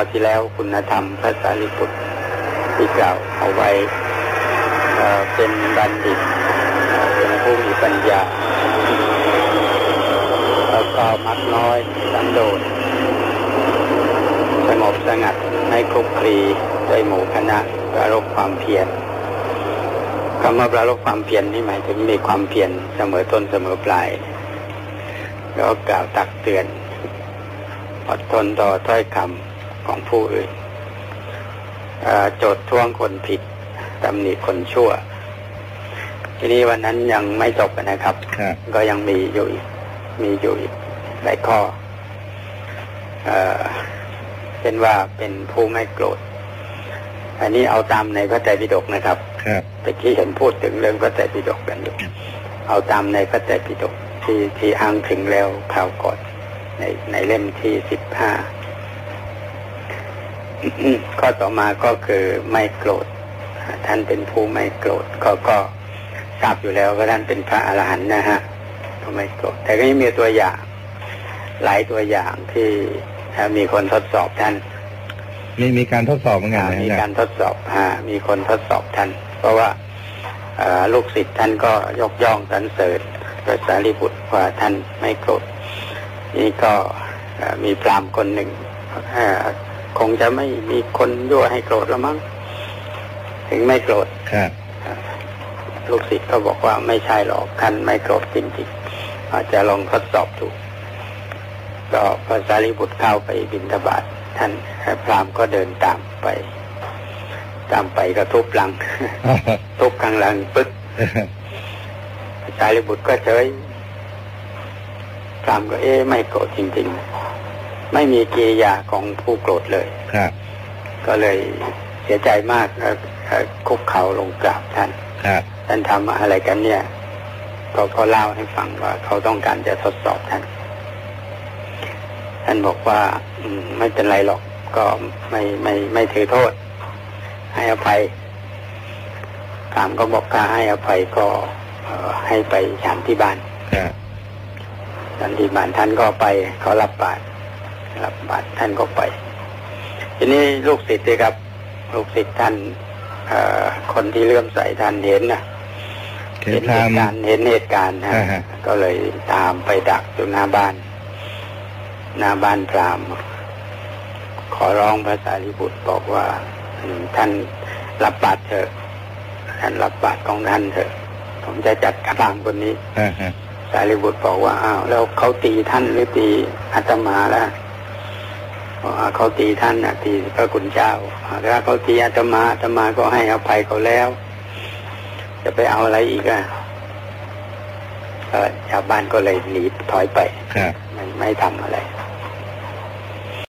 ราวที่แล้วคุณธรรมพระสารีบุตรที่กล่าวเอาไว้เป็นบัณฑิตเอ่อเป็นผู้มีปัญญาแล้วก็มักน้อยสันโดษสงบสงัดไม่คลุกคลีด้วยหมู่คณะประรบความเพียรคำว่าประรบความเพียรนี่หมายถึงมีความเพียรเสมอต้นเสมอปลาย แล้วกล่าวตักเตือนอดทนต่อถ้อยคำ ของผู้อื่นเอ่อโจทย์ท่วงคนผิดตำหนิคนชั่ว ทีนี้วันนั้นยังไม่จบนะครับครับก็ยังมีอยู่อีกมีอยู่อีกหลายข้อเอ่อเป็นว่าเป็นผู้ไม่โกรธ อันนี้เอาตามในพระไตรปิฎกนะครับครับตะกี้เห็นพูดถึงเรื่องพระไตรปิฎกกันอยู่เอาตามในพระไตรปิฎกที่ที่อ้างถึงแล้วคราวก่อนในในเล่มที่สิบห้า ข้อต่อมาก็คือไม่โกรธท่านเป็นผู้ไม่โกรธก็ก็ทราบอยู่แล้วว่าท่านเป็นพระอรหันต์นะฮะก็ไม่โกรธแต่ก็ยังมีตัวอย่าง หลายตัวอย่างที่มีคนทดสอบท่าน มีมีการทดสอบเหมือนกันอ่านะมีอาการจารย์ทดสอบฮะมีคนทดสอบท่าน เพราะว่าเอ่อลูกศิษย์ท่านก็ยกย่องสรรเสริญพระสารีบุตรว่าท่านไม่โกรธนี่ก็เอ่อมีพราหมณ์คนหนึ่งเอ่อ คงจะไม่มีคนยั่วให้โกรธแล้วมั้งถึงไม่โกรธครับลูกศิษย์ก็บอกว่าไม่ใช่หรอกท่านไม่โกรธจริงๆอาจจะลองทดสอบดูก็พระสารีบุตรเข้าไปบิณฑบาตท่านพราหมณ์ก็เดินตามไป ตามไปก็ทุบหลังทุบข้างหลังปึ๊กพระสารีบุตรก็เฉยพราหมณ์ก็เอ๊ะไม่โกรธจริง ๆ ไม่มีกิริยาของผู้โกรธเลยครับ ก็เลยเสียใจมากเอ่อเอ่อคุกเข่าลงกราบท่านครับท่านทำอะไรกันเนี่ยก็ก็เล่าให้ฟังว่าเขาต้องการจะทดสอบท่าน ท่านบอกว่าอืมไม่เป็นไรหรอก ก็ไม่ไม่ไม่ถือโทษ ให้อภัยถามก็บอกถ้าให้อภัยก็เอ่อให้ไปฉันที่บ้านครับฉันที่บ้านท่านก็ไปเขารับบาต รรับบาตรท่านก็ไป ทีนี้ลูกศิษย์นะครับ ลูกศิษย์ท่านเอ่อคนที่เลื่อมใสท่านเห็นนะเข็นเห็นพเหรามตุการณ์เห็นเหตุการณ์นะอ่าฮะก็เลยตามไปดักอยู่หน้าบ้าน หน้าบ้านพราหมณ์ขอร้องพระสารีบุตรบอกว่าอืมท่านรับบาตรเถอะท่านรับบาตรของท่านเถอะ ผมจะจัดการคนนี้อ่าฮะสารีบุตรบอกว่าอ้าวแล้วเขาตีท่านหรือตีอาตมาล่ะบอกว่า เขาตีท่านนะตีพระคุณเจ้าถ้าเขาตีอาตมาอาตมาก็ให้อภัยเขาแล้ว จะไปเอาอะไรอีกอะเออชาวบ้านก็เลยหนีถอยไปครับไม่ไม่ทำอะไร